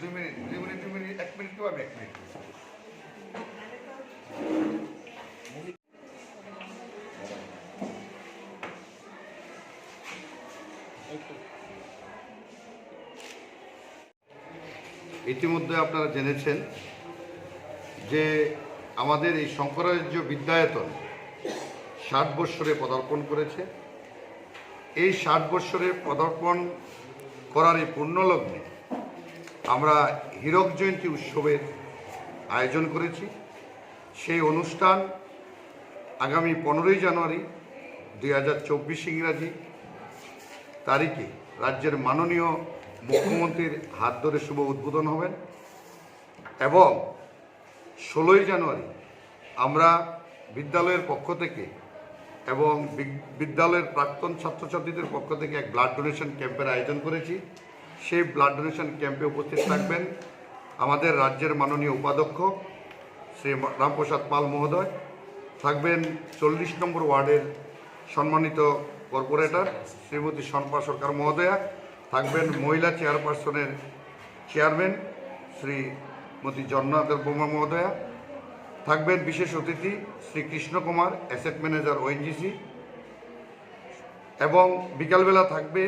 দুই মিনিট দুই মিনিট দুই মিনিট, এক মিনিট কেউ এক মিনিট ইতিমধ্যে আপনারা জেনেছেন যে আমাদের এই শঙ্করাচার্য বিদ্যায়তন ষাট বৎসরে পদার্পণ করেছে। এই ষাট বৎসরে পদার্পণ করার এই পুণ্যলগ্নে আমরা হীরক জয়ন্তী উৎসবের আয়োজন করেছি। সেই অনুষ্ঠান আগামী পনেরোই জানুয়ারি দুই হাজার চব্বিশ ইংরাজি তারিখে রাজ্যের মাননীয় মুখ্যমন্ত্রীর হাত ধরে শুভ উদ্বোধন হবেন এবং ষোলোই জানুয়ারি আমরা বিদ্যালয়ের পক্ষ থেকে এবং বিদ্যালয়ের প্রাক্তন ছাত্রছাত্রীদের পক্ষ থেকে এক ব্লাড ডোনেশন ক্যাম্পের আয়োজন করেছি। সেই ব্লাড ডোনেশন ক্যাম্পে উপস্থিত থাকবেন আমাদের রাজ্যের মাননীয় উপাধ্যক্ষ শ্রী রামপ্রসাদ পাল মহোদয়, থাকবেন চল্লিশ নম্বর ওয়ার্ডের সম্মানিত কর্পোরেটর শ্রীমতী সনপা সরকার মহোদয়া, থাকবেন মহিলা চেয়ারপারসনের চেয়ারম্যান শ্রীমতী জন্নাথের বোমা মহোদয়া, থাকবেন বিশেষ অতিথি Shri Krishna Kumar asset manager ONGC এবং বিকালবেলা থাকবে